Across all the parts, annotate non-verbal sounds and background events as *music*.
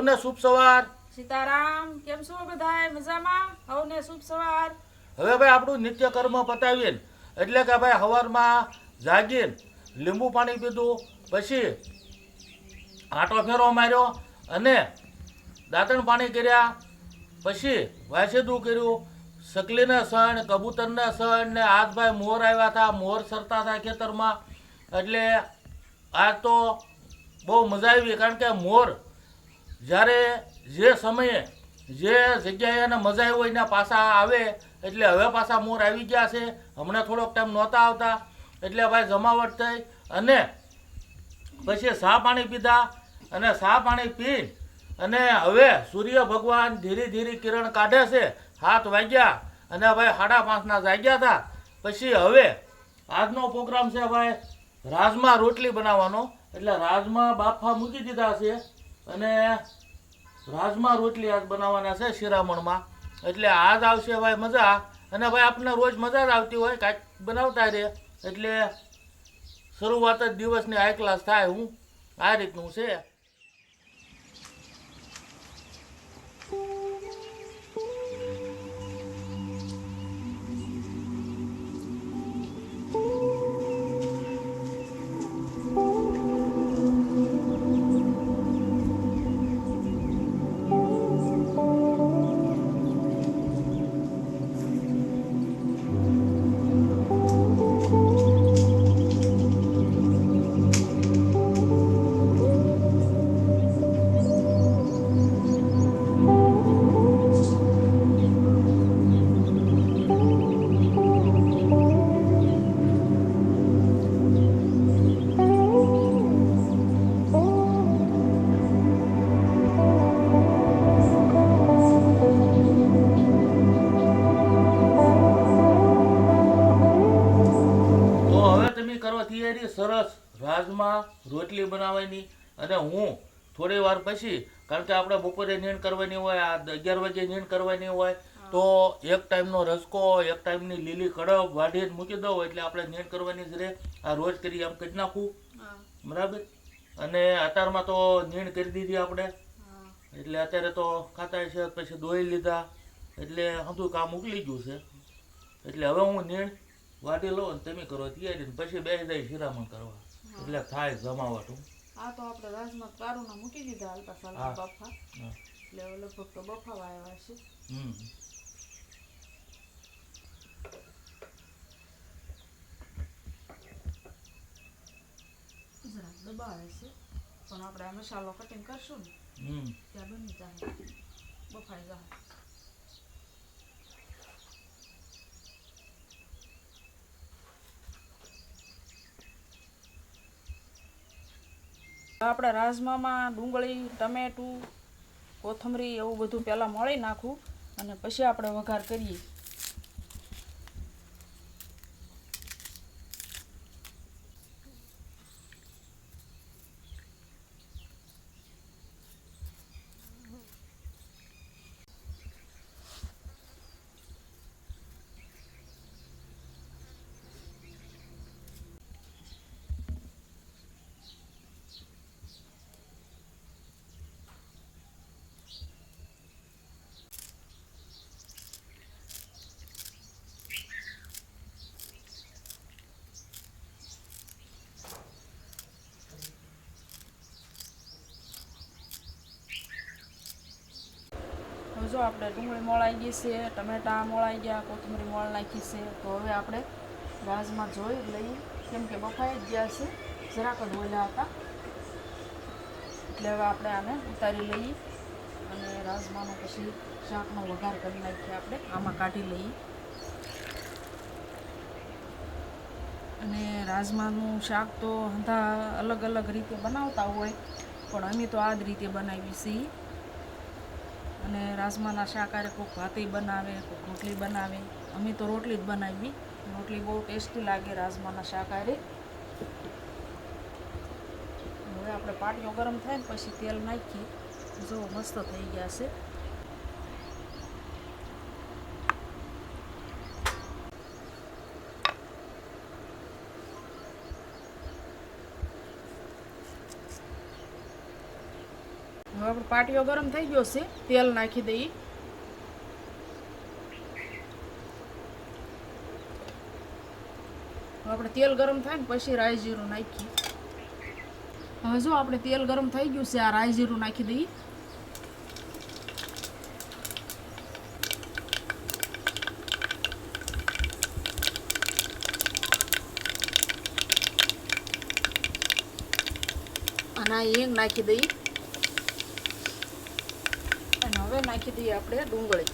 સૌને શુભ સવાર. સીતારામ કેમ છો બધાય? મજામાં? હવને શુભ સવાર. હવે ભાઈ આપણું નિત્ય કર્મ પતાવીએ એટલે કે ભાઈ સવારમાં જાગીને લીંબુ પાણી પીધું પછી આટો ફેરો માર્યો અને દાંતણ પાણી કર્યા પછી વાસેદું કર્યું સકલીને સણ કબૂતરને સણ ને આજ ભાઈ મોર આવ્યા હતા મોર સરતા હતા ખેતરમાં. એટલે આ તો બહુ મજા આવી કારણ કે મોર જ્યારે જે સમયે જે જગ્યાએ એને મજા આવી હોય એના પાછા આવે, એટલે હવે પાછા મોર આવી ગયા છે. હમણાં થોડોક ટાઈમ નહોતા આવતા, એટલે ભાઈ જમાવટ થઈ અને પછી સા પાણી પીધા અને સા પાણી પી અને હવે સૂર્ય ભગવાન ધીરે ધીરે કિરણ કાઢે છે. હાથ વાગ્યા અને ભાઈ સાડા પાંચના જાગ્યા હતા. પછી હવે આજનો પ્રોગ્રામ છે ભાઈ રાજમા રોટલી બનાવવાનો. એટલે રાજમા બાફા મૂકી દીધા છે. અને રાજમા રોટલી આજ બનાવવાના છે શિરામણમાં. એટલે આજ આવશે ભાઈ મજા. અને ભાઈ આપણને રોજ મજા જ આવતી હોય, કાંઈક બનાવતા રહે એટલે શરૂઆત જ દિવસની હાઈ ક્લાસ થાય. હું આ રીતનું છે. વાર પછી કારણ કે આપણે બપોરે નીણ કરવાની હોય આ અગિયાર વાગે નીણ કરવાની હોય તો એક ટાઈમનો રસકો એક ટાઈમની લીલી કડબ વાઢીને મૂકી દઉં એટલે આપણે નીણ કરવાની જ રહે. આ રોજ કરી આમ કરી નાખું. બરાબર? અને અત્યારમાં તો નીણ કરી દીધી આપણે. એટલે અત્યારે તો ખાતા છે પછી દોઈ લીધા. એટલે હજુ કામ ઉકલી ગયું છે. એટલે હવે હું નીણ વાટી લઉં અને તમે કરો તૈયારી પછી બે જાય શિરામણ કરવા. એટલે થાય જમાવટ હું. આ તો આપણે રાજમાં કારુના મૂકી દીધા હાલતા સાલતા બફા. એટલે લગભગ તો બફાવા આવ્યા છે. જરાક દબાવે છે. પણ આપણે આ મસાલો કટિંગ કરશું ને હમ. ત્યાં બની જાય. બફાઈ જાય. આપણે રાજમામાં ડુંગળી, ટમેટું, કોથમરી એવું બધું પહેલાં મળી નાખું અને પછી આપણે વઘાર કરીએ. આપણે ડુંગળી મોળાઈ ગઈ છે, ટમેટા મોળાઈ ગયા, કોથમરી મોળ નાખી છે. તો હવે આપણે રાજમાં જોઈ લઈએ. કેમ કે બફાઈ જ ગયા છે, જરાક જ ઓલા હતા. એટલે હવે આપણે આને ઉતારી લઈએ અને રાજમાનો પછી શાકનો વઘાર કરી નાખીએ આપણે. આમાં કાઢી લઈએ. અને રાજમાનું શાક તો બધા અલગ અલગ રીતે બનાવતા હોય, પણ અમે તો આ જ રીતે બનાવી છીએ. અને રાજમાના શાક કોઈક ભાતી બનાવે કોઈક રોટલી બનાવે. અમે તો રોટલી જ બનાવી. રોટલી બહુ ટેસ્ટી લાગે રાજમાના શાક આરે હવે આપણે પાટીઓ ગરમ થાય ને પછી તેલ નાખીએ. જો મસ્ત થઈ ગયા છે. પાટીઓ ગરમ થઈ ગયો છે, તેલ નાખી દઈએ. આપણે તેલ ગરમ થાય ને પછી રાઈ જીરું નાખીએ. હવે જો આપણે તેલ ગરમ થઈ ગયું છે, આ રાઈ જીરું નાખી દઈએ. અને આ હિંગ નાખી દઈએ અને હવે નાખી દઈએ આપણે ડુંગળી.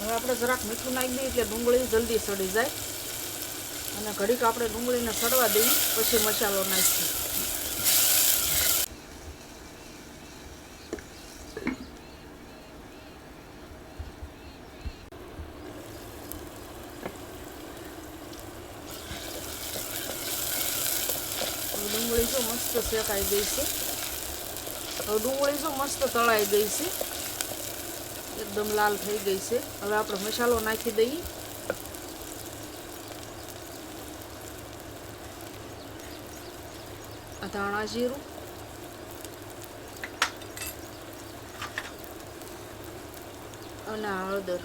હવે આપણે જરાક મીઠું નાખી દઈએ એટલે ડુંગળી જલ્દી સડી જાય. અને ઘડીક આપણે ડુંગળીને સડવા દઈએ, પછી મસાલો નાખીએ હવે ડુંગળી જો મસ્ત દઈશું ડુંગળી જો મસ્ત તળાઈ ગઈ એકદમ લાલ થઈ ગઈ છે. હવે આપણે મસાલો નાખી દઈએ. ધાણા જીરું. અને હળદર.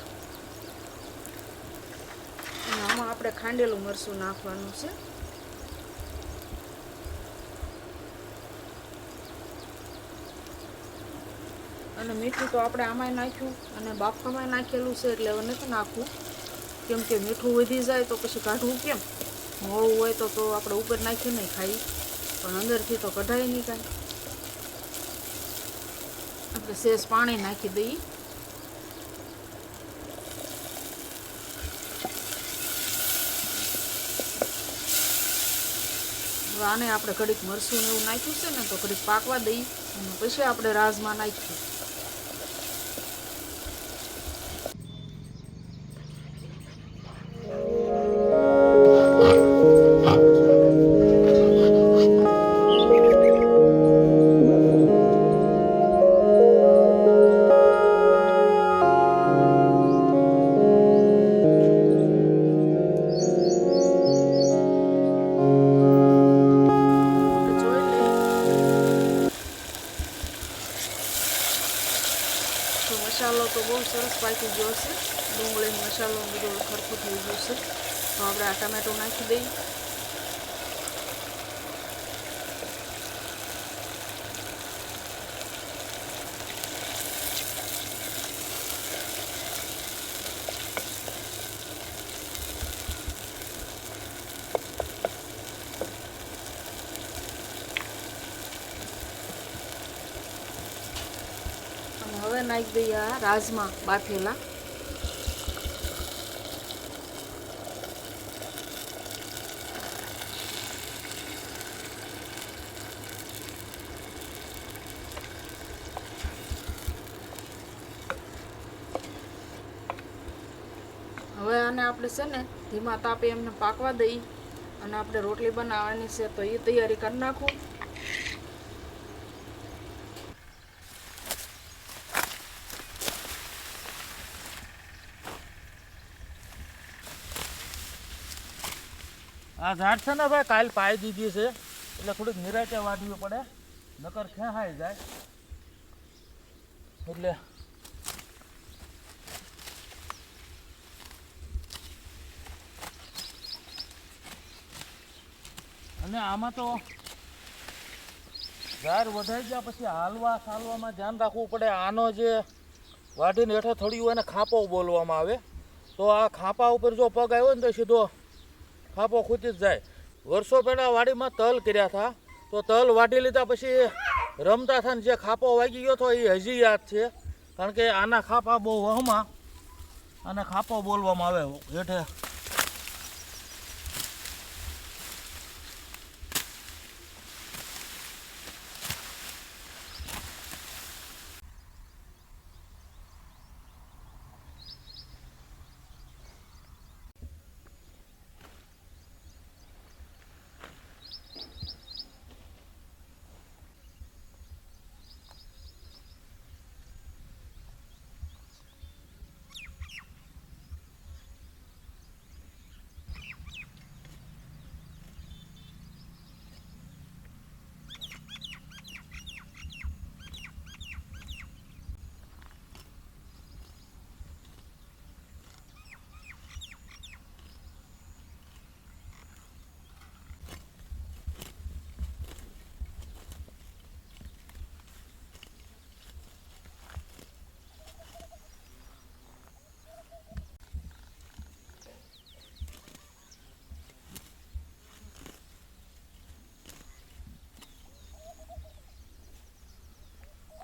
અને આમાં આપણે ખાંડેલું મરચું નાખવાનું છે. અને મીઠું તો આપણે આમાંય નાખ્યું અને બાફામાંય નાખેલું છે એટલે હવે નથી નાખવું. કેમ કે મીઠું વધી જાય તો પછી કાઢવું કેમ? મોળું હોય તો તો આપણે ઉપર નાખીએ નહીં ખાઈ પણ અંદરથી તો કઢાય નહીં કાંઈ. આપણે શેષ પાણી નાખી દઈએ. આને આપણે ઘડીક મરસું ને એવું નાખ્યું છે ને તો ઘડીક પાકવા દઈએ. અને પછી આપણે રાજમાં નાખીએ તો મસાલો તો બહુ સરસ પાકી ગયો છે ડુંગળી મસાલો બધો ખરખું થઈ ગયું છે તો આપણે આ ટમેટો નાખી દઈએ અને હવે નાખી દઈએ આ રાજમા બાફેલા. હવે આને આપણે છે ને ધીમા તાપે એમને પાકવા દઈ અને આપણે રોટલી બનાવવાની છે તો એ તૈયારી કરી નાખું. આ ઝાડ છે ને ભાઈ, કાલ પાઈ દીધી છે. એટલે થોડીક નિરાતે વાઢવી પડે. નકર ખેંચાઈ જાય? એટલે અને આમાં તો ઝાડ વધાઈ ગયા પછી હાલવા ચાલવામાં ધ્યાન રાખવું પડે. આનો જે વાઢીને હેઠળ થોડી હોય એને ખાપો બોલવામાં આવે. તો આ ખાપા ઉપર જો પગ આવ્યો ને તો સીધો ખાપો ખૂતી જ જાય. વર્ષો પહેલાં વાડીમાં તલ કર્યા હતા. તો તલ વાટી લીધા પછી રમતા હતા જે ખાપો વાગી ગયો હતો એ હજી યાદ છે. કારણ કે આના ખાપા બહુ વહમાં અને ખાપો બોલવામાં આવે હેઠે.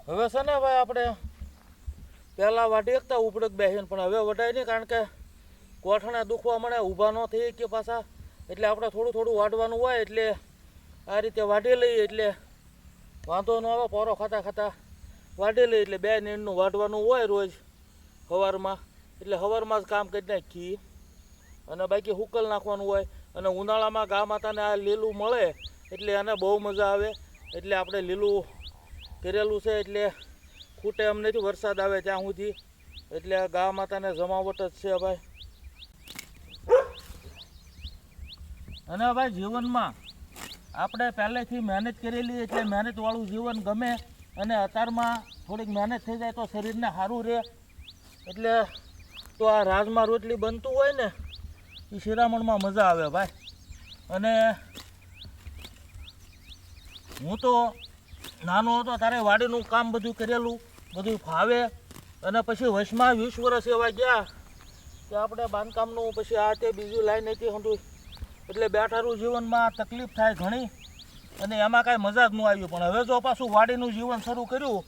હવે છે ને ભાઈ આપણે પહેલાં વાટી એકતા ઉપડક બેસીને, પણ હવે વટાય નહીં કારણ કે કોઠણા દુખવા મળે ઊભા ન થઈ કે પાછા. એટલે આપણે થોડું થોડું વાટવાનું હોય એટલે આ રીતે વાટી લઈએ એટલે વાંધો ન આવે, પોરો ખાતા ખાતા વાટી લઈએ એટલે બે નીંદનું વાટવાનું હોય રોજ સવારમાં એટલે સવારમાં જ કામ કરી નાખીએ. અને બાકી હુકલ નાખવાનું હોય. અને ઉનાળામાં ગા માતાને આ લીલું મળે એટલે એને બહુ મજા આવે. એટલે આપણે લીલું કરેલું છે એટલે ખૂટે એમ નથી વરસાદ આવે ત્યાં સુધી. એટલે ગા માતાને જમાવટ જ છે ભાઈ. અને ભાઈ જીવનમાં આપણે પહેલેથી મહેનત કરેલી એટલે મહેનતવાળું જીવન ગમે અને અત્યારમાં થોડીક મહેનત થઈ જાય તો શરીરને સારું રહે. એટલે તો આ રાજમાં રોટલી બનતું હોય ને, એ શિરામણમાં મજા આવે ભાઈ. અને હું તો નાનો હતો ત્યારે વાડીનું કામ બધું કરેલું, બધું ફાવે. અને પછી વશમાં વીસ વર્ષ એવા ગયા કે આપણે બાંધકામનું પછી આ તે બીજું લાઈન હતી હંધું. એટલે બેઠારું જીવનમાં તકલીફ થાય ઘણી અને એમાં કાંઈ મજા જ ન આવ્યું. પણ હવે જો પાછું વાડીનું જીવન શરૂ કર્યું,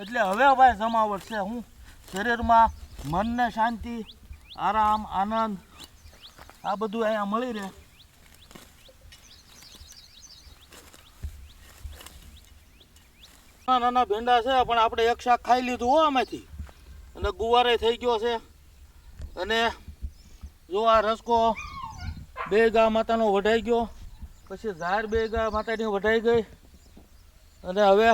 એટલે હવે ભાઈ જમાવટ છે હું શરીરમાં મનને શાંતિ, આરામ, આનંદ, આ બધું અહીંયા મળી રહે. નાના નાના ભીંડા છે, પણ આપણે એક શાક ખાઈ લીધું હો આમાંથી. અને ગુવારે થઈ ગયો છે. અને જો આ રસકો બે ગા માતાનો વઢાઈ ગયો, પછી ઝાડ બે ગા માતાની વઢાઈ ગઈ. અને હવે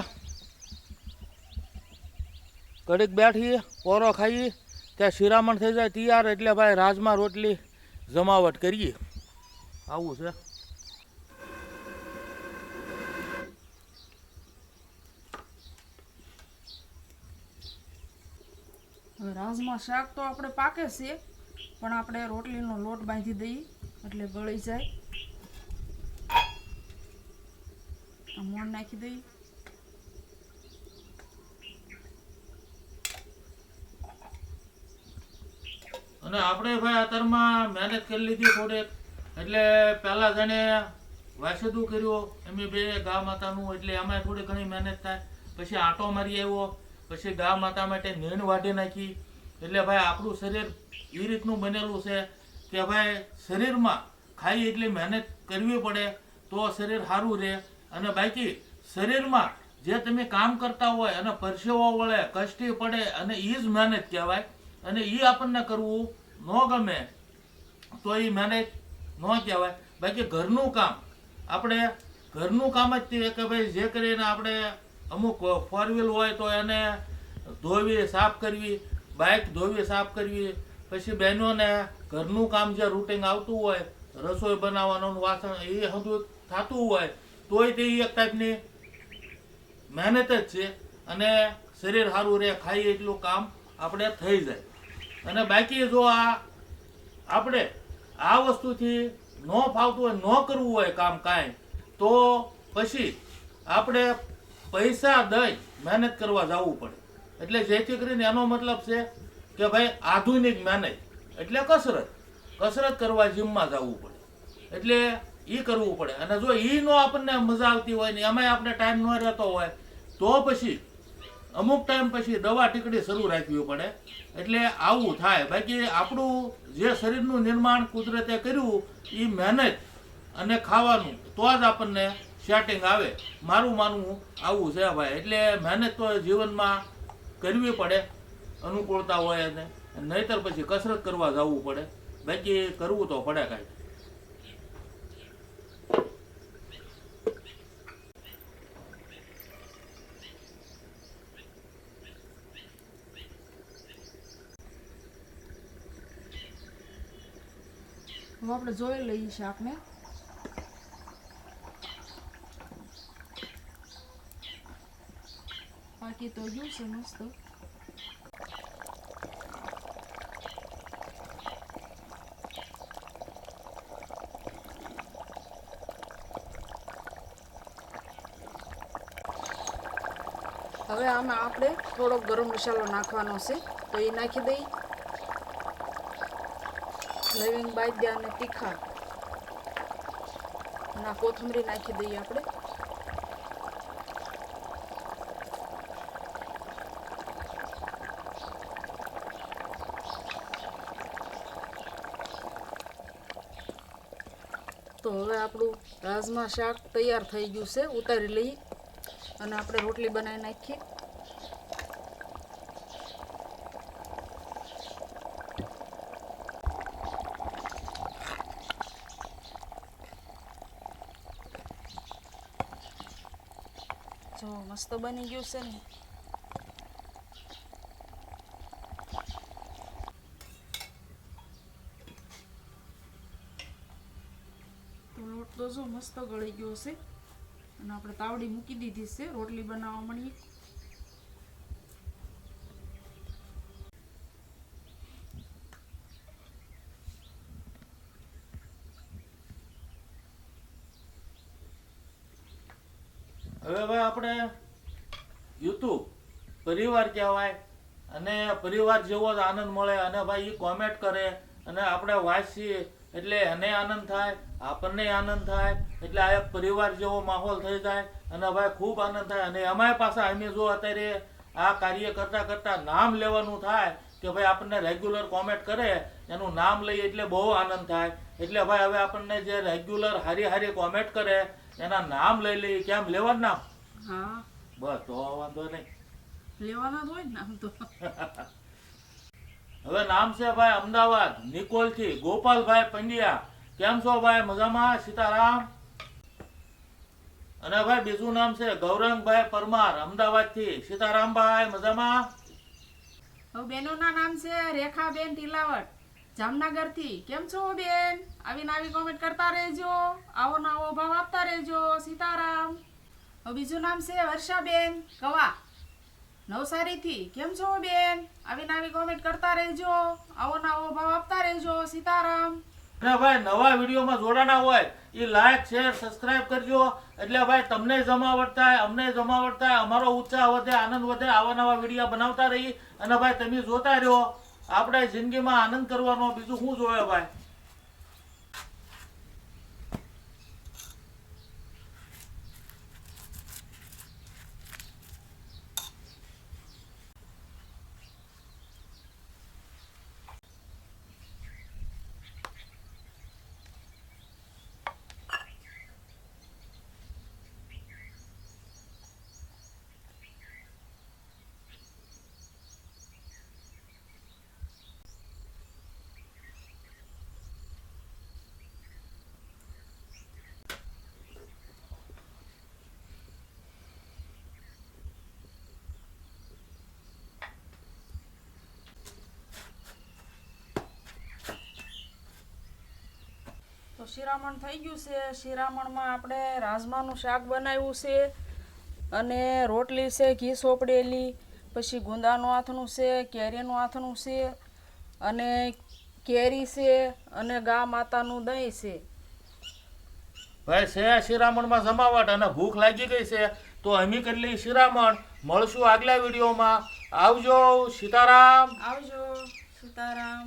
ઘડીક બેઠી પોરો ખાઈએ ત્યાં શિરામણ થઈ જાય, તૈયાર, એટલે ભાઈ રાજમાં રોટલી જમાવટ કરીએ. આવું છે. રાજમાં શાક તો આપણે પાકે છે, પણ આપણે રોટલીનો લોટ બાંધી દઈએ, એટલે ગળી જાય. મોણ નાખી દઈએ. અને આપણે ભાઈ અત્યારમાં મહેનત કરી લીધી થોડીક, એટલે પહેલાં જાણે વાસેદું કર્યું એમ બે ગા માતાનું એટલે એમાં થોડી ઘણી મહેનત થાય. પછી આંટો મારી આવ્યો પછી ગા માતા માટે નીણ વાઢી નાખી. એટલે ભાઈ આપણું શરીર એ રીતનું બનેલું છે કે ભાઈ શરીરમાં ખાઈ એટલી મહેનત કરવી પડે તો શરીર સારું રહે. અને બાકી શરીરમાં જે તમે કામ કરતા હોય અને પરસેવો વળે, કષ્ટી પડે અને એ જ મહેનત કહેવાય. અને એ આપણને કરવું ન ગમે તો એ મહેનત ન કહેવાય. બાકી ઘરનું કામ, આપણે ઘરનું કામ જ તે કે ભાઈ જે કરીને આપણે અમુક ફોર વ્હીલ હોય તો એને ધોવી, સાફ કરવી, બાઇક ધોવી, સાફ કરવી. પછી બહેનોને ઘરનું કામ જે રૂટિન આવતું હોય, રસોઈ બનાવવાનું વાસણ, એ બધું થતું હોય, તોય તે એક ટાઈપની મહેનત જ છે અને શરીર સારું રહે, ખાઈએ એટલું કામ આપણે થઈ જાય. અને બાકી જો આ આપણે આ વસ્તુથી ન ફાવતું હોય, ન કરવું હોય કામ કાંઈ, તો પછી આપણે પૈસા દઈ મહેનત કરવા જવું પડે. એટલે જેથી કરીને એનો મતલબ છે કે ભાઈ આધુનિક મહેનત, એટલે કસરત. કસરત કરવા જીમમાં જવું પડે. એટલે એ કરવું પડે. અને જો એ નો આપણને મજા આવતી હોય ને એમાંય આપણે ટાઈમ ન રહેતો હોય, તો પછી અમુક ટાઈમ પછી દવા ટીકડી શરૂ રાખવી પડે. એટલે આવું થાય. બાકી આપણું જે શરીરનું નિર્માણ કુદરતે કર્યું એ મહેનત અને ખાવાનું, તો જ આપણને સેટિંગ આવે. મારું માનવું આવું છે ભાઈ. એટલે મહેનત તો જીવનમાં કરવી પડે, અનુકૂળતા હોય અને નહીતર પછી કસરત કરવા જવું પડે. બાકી કરવું તો પડે કાંઈ. હું આપણે જોઈ લઈએ શાકને ગયું છે મસ્ત હવે આમાં આપણે થોડો ગરમ મસાલો નાખવાનો છે. તો એ નાખી દઈ. લવિંગ બાદિયા અને તીખા. ના, કોથમરી નાખી દઈએ આપણે. તો હવે આપણું રાજમા શાક તૈયાર થઈ ગયું છે, ઉતારી લઈએ. અને આપણે રોટલી બનાવી નાખીએ. જો મસ્ત બની ગયું છે ને. જો મસ્ત ગળી ગયો છે. અને આપણે તાવડી મૂકી દીધી છે. રોટલી બનાવવા મળીએ. હવે ભાઈ આપણે યુટ્યુબ પરિવાર કહેવાય. અને પરિવાર જેવો જ આનંદ મળે અને ભાઈ એ કોમેન્ટ કરે અને આપણે વાંચીએ. એટલે એને આનંદ થાય આપણને આનંદ થાય એટલે આ એક પરિવાર જેવો માહોલ થઈ જાય અને ભાઈ ખૂબ આનંદ થાય. અને અમારી પાસે અમે જો અત્યારે આ કાર્ય કરતા કરતા નામ લેવાનું થાય કે ભાઈ આપણને રેગ્યુલર કોમેન્ટ કરે એનું નામ લઈએ એટલે બહુ આનંદ થાય. એટલે ભાઈ હવે આપણને જે રેગ્યુલર હારી હારી કોમેન્ટ કરે એના નામ લઈ લઈએ. કેમ? લેવા નામ બસ તો વાંધો નહીં. લેવાના જ હોય નામ તો. *laughs* હવે નામ છે ભાઈ અમદાવાદ નિકોલથી ગોપાલભાઈ પંડ્યા. કેમ છો ભાઈ? મજામાં? સીતારામ? અને ભાઈ બીજું નામ છે ગૌરંગભાઈ પરમાર અમદાવાદથી સીતારામભાઈ, મજામાં? હવે બેનોના નામ છે રેખાબેન ટીલાવટ જામનગરથી. કેમ છો બેન? આવી કોમેન્ટ કરતા રહેજો. આવો નવો ભાવ આપતા રહેજો. સીતારામ. હવે બીજું નામ છે વર્ષાબેન કવા. નવસારીથી. કેમ છો બેન? આવી નાવી કોમેન્ટ કરતા રહેજો. આવો નાવો ભાવ આપતા રહેજો, સીતારામ. અને ભાઈ, નવા વિડીયોમાં જોડાના હોય એ લાઈક શેર સબસ્ક્રાઇબ કરજો. એટલે ભાઈ, તમને જમાવટ થાય અમને જમાવટ થાય અમારો ઉત્સાહ વધે, આનંદ વધે, આવા નવા વીડિયો બનાવતા રહી. અને ભાઈ, તમે જોતા રહ્યો. આપણે જિંદગીમાં આનંદ કરવાનો બીજું શું જોવે ભાઈ? શિરામણ થઈ ગયું છે. શિરામણમાં આપણે રાજમાનું શાક બનાવ્યું છે અને રોટલી છે ઘી સોપડેલી પછી ગુંદાનું આથણું છે કેરીનું આથણું છે અને કેરી છે અને ગા માતાનું દહીં છે. ભાઈ છે શિરામણમાં જમાવટ અને ભૂખ લાગી ગઈ છે તો અમે કરી લઈ શિરામણ. મળશું આગલા વિડીયોમાં. આવજો સીતારામ. આવજો સીતારામ.